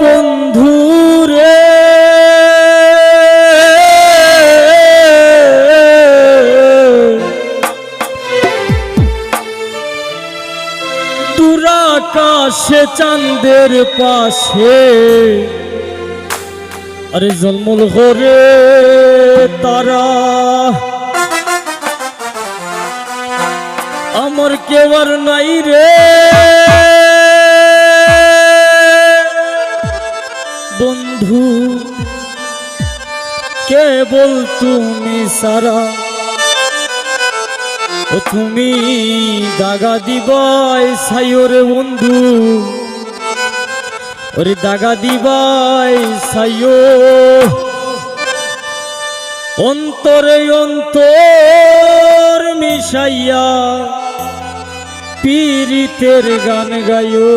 বন্ধু রে। দুরাকাশে চাঁদের পাশে। আরে জন্মল ঘরে তারা। আমার কেবার নাই রে। বন্ধু। কেবল তুমি সারা। ও তুমি দাগা দিবাই সাইরে বন্ধু। ওরে দাগা দিবাই সাইও অন্তরে অন্তর মিশাইয়া পীরিতের গান গায়ো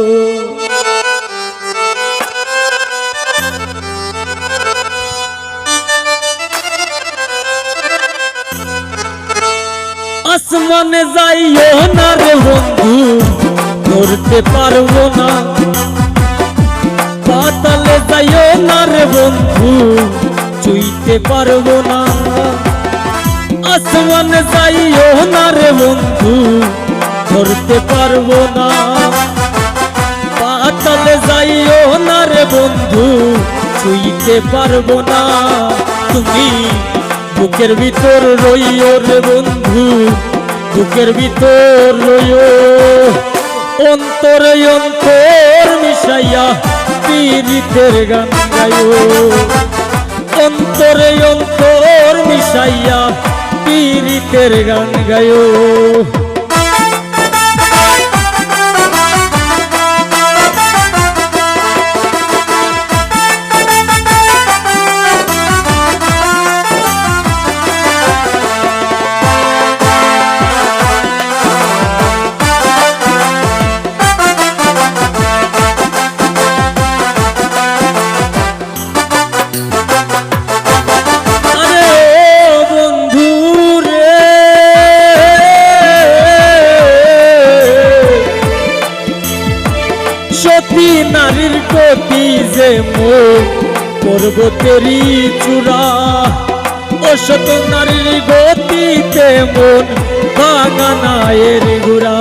আসমানে যাইও না রে বন্ধু ধরতে পারব না। পাতালে যাইও না রে বন্ধু, চুইতে পারব না। আসমানে যাইও না রে বন্ধু, ধরতে পারব না। পাতালে যাইও না রে বন্ধু ছুঁইতে পারব না। তুমি বুকের ভিতর রইও রে বন্ধু। বুকের ভিতর রইও অন্তরে অন্তর মিশাইয়া পীড়িতের গান গাইও। অন্তরে অন্তর মিশাইয়া পীড়িতের গান গাইও। নারীর মো পর্বতেরই চূড়া? অসত নারীর গতিতে মন বাগানায়ের গুড়া।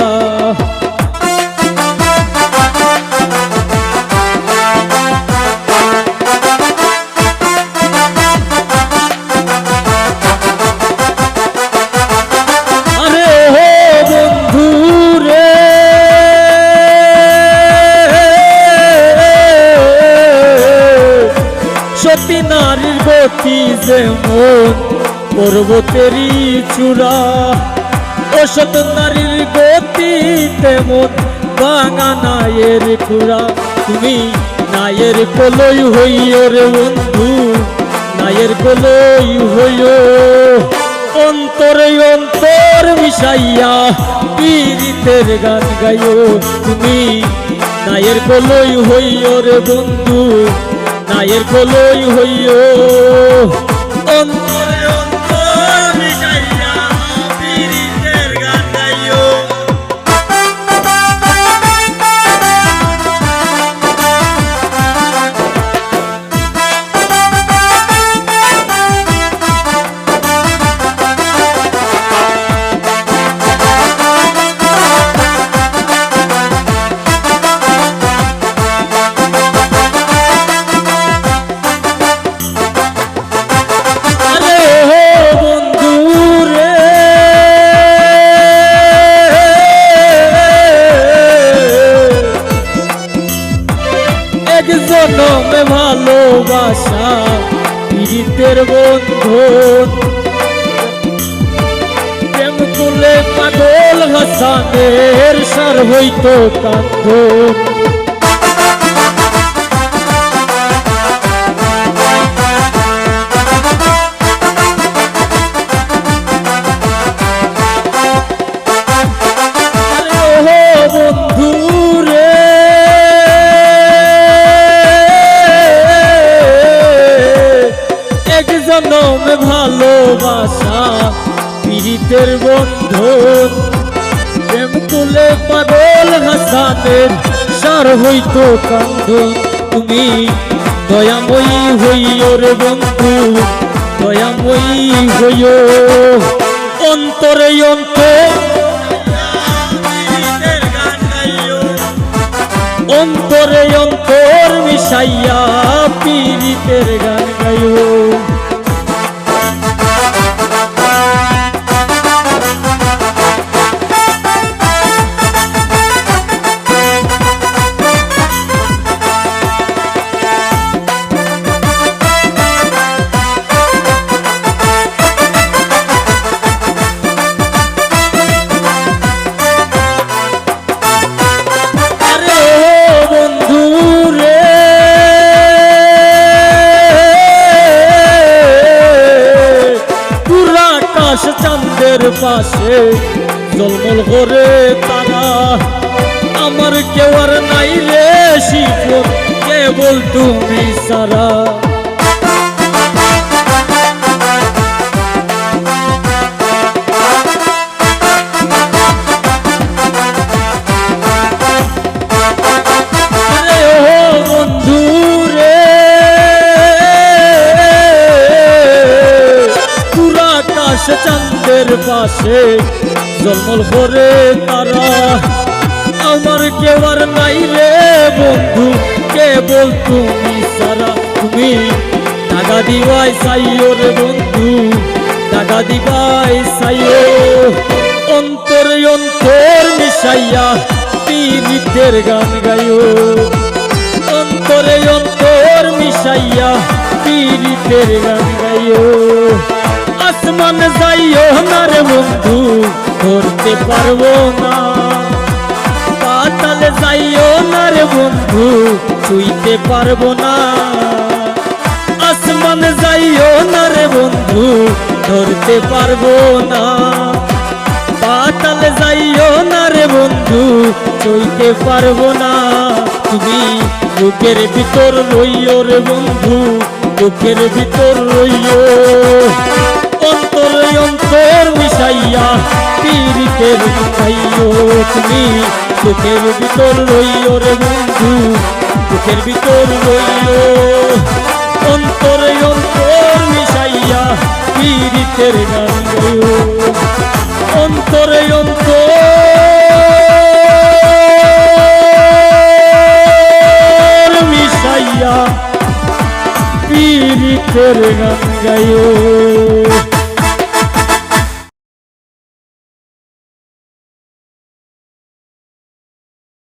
গতি যেমন পর্বতেরই চূড়া। অসত নারীর গতি তেমন বাঙা নায়ের কুড়া তুমি নায়ের কলই হইও রে বন্ধু, নায়ের কলই হইও। অন্তরে অন্তর মিশাইয়া পীড়িতের গান গাইও। তুমি নায়ের কলই হইও রে বন্ধু, নায়ের কলই হইও। অন্তরে অন্তর ভালোবাসা পীড়িতের বন্ধন। প্রেম কুলে পাগল হাসানের সার হইত কান্দন। জনম ভালোবাসা, পীড়িতের বন্ধন প্রেম তুলে পাগল হাসানের সার হইতো কান্দন তুমি দয়াময়ী হইও রে বন্ধু, দয়াময়ী হইও। অন্তরে অন্তর অন্তরে অন্তর মিশাইয়া পীড়িতের গান গাইও। পাশে জলমল করে তারা। আমার কেউ আর নাই রে শিখর কেবল তুমি সারা। পাশে জন্মল করে তারা, আমার কেউ আর নাই রে বন্ধু, কেবল তুমি সারা। তুমি টাকা দিবাই সাইও রে বন্ধু, টাকা দিবাই সাইও অন্তর অন্তর মিশাইয়া পীড়িতের গান গাইও। অন্তরে অন্তর মিশাইয়া পীড়িতের গান গাইও। আসমান যাইও না বন্ধু, ধরতে পারব না। পাতালে যাইও না রে বন্ধু, ছুঁইতে পারব না। আসমান যাইও না রে বন্ধু, ধরতে পারব না। পাতালে যাইও না রে বন্ধু চইতে পারব না। তুমি বুকের ভিতর রইও রে বন্ধু, বুকের ভিতর রইও। অন্তর অন্তর মিশাইয়া পীড়িতের মিশাইও তুমি। বুকের ভিতর রইও রে বন্ধু বুকের ভিতর রইও। অন্তর অন্তর মিশাইয়া, পীড়িতের গান গাইও। অন্তরে অন্তর মিশাইয়া, পীড়িতের গান গাইও।